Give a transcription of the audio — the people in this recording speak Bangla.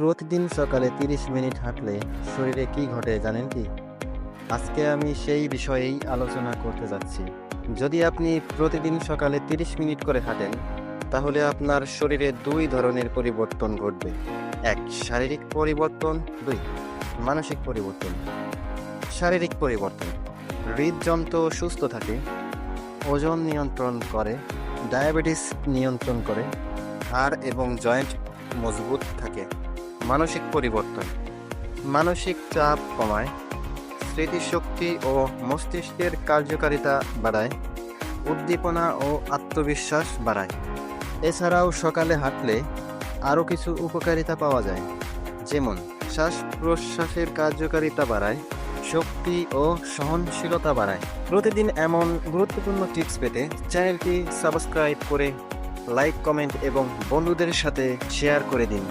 প্রতিদিন সকালে তিরিশ মিনিট হাঁটলে শরীরে কি ঘটে জানেন কি? আজকে আমি সেই বিষয়েই আলোচনা করতে যাচ্ছি। যদি আপনি প্রতিদিন সকালে তিরিশ মিনিট করে হাঁটেন, তাহলে আপনার শরীরে দুই ধরনের পরিবর্তন ঘটবে। এক, শারীরিক পরিবর্তন, দুই, মানসিক পরিবর্তন। শারীরিক পরিবর্তন, হৃদযন্ত্র সুস্থ থাকে, ওজন নিয়ন্ত্রণ করে, ডায়াবেটিস নিয়ন্ত্রণ করে, হাড় এবং জয়েন্ট মজবুত থাকে। মানসিক পরিবর্তন। মানসিক চাপ কমায়, স্মৃতিশক্তি ও মস্তিষ্কের কার্যকারিতা বাড়ায়, উদ্দীপনা ও আত্মবিশ্বাস বাড়ায়। এছাড়াও সকালে হাঁটলে আরও কিছু উপকারিতা পাওয়া যায়, যেমন শ্বাস প্রশ্বাসের কার্যকারিতা বাড়ায়, শক্তি ও সহনশীলতা বাড়ায়। প্রতিদিন এমন গুরুত্বপূর্ণ টিপস পেতে চ্যানেলটি সাবস্ক্রাইব করে লাইক, কমেন্ট এবং বন্ধুদের সাথে শেয়ার করে দিন।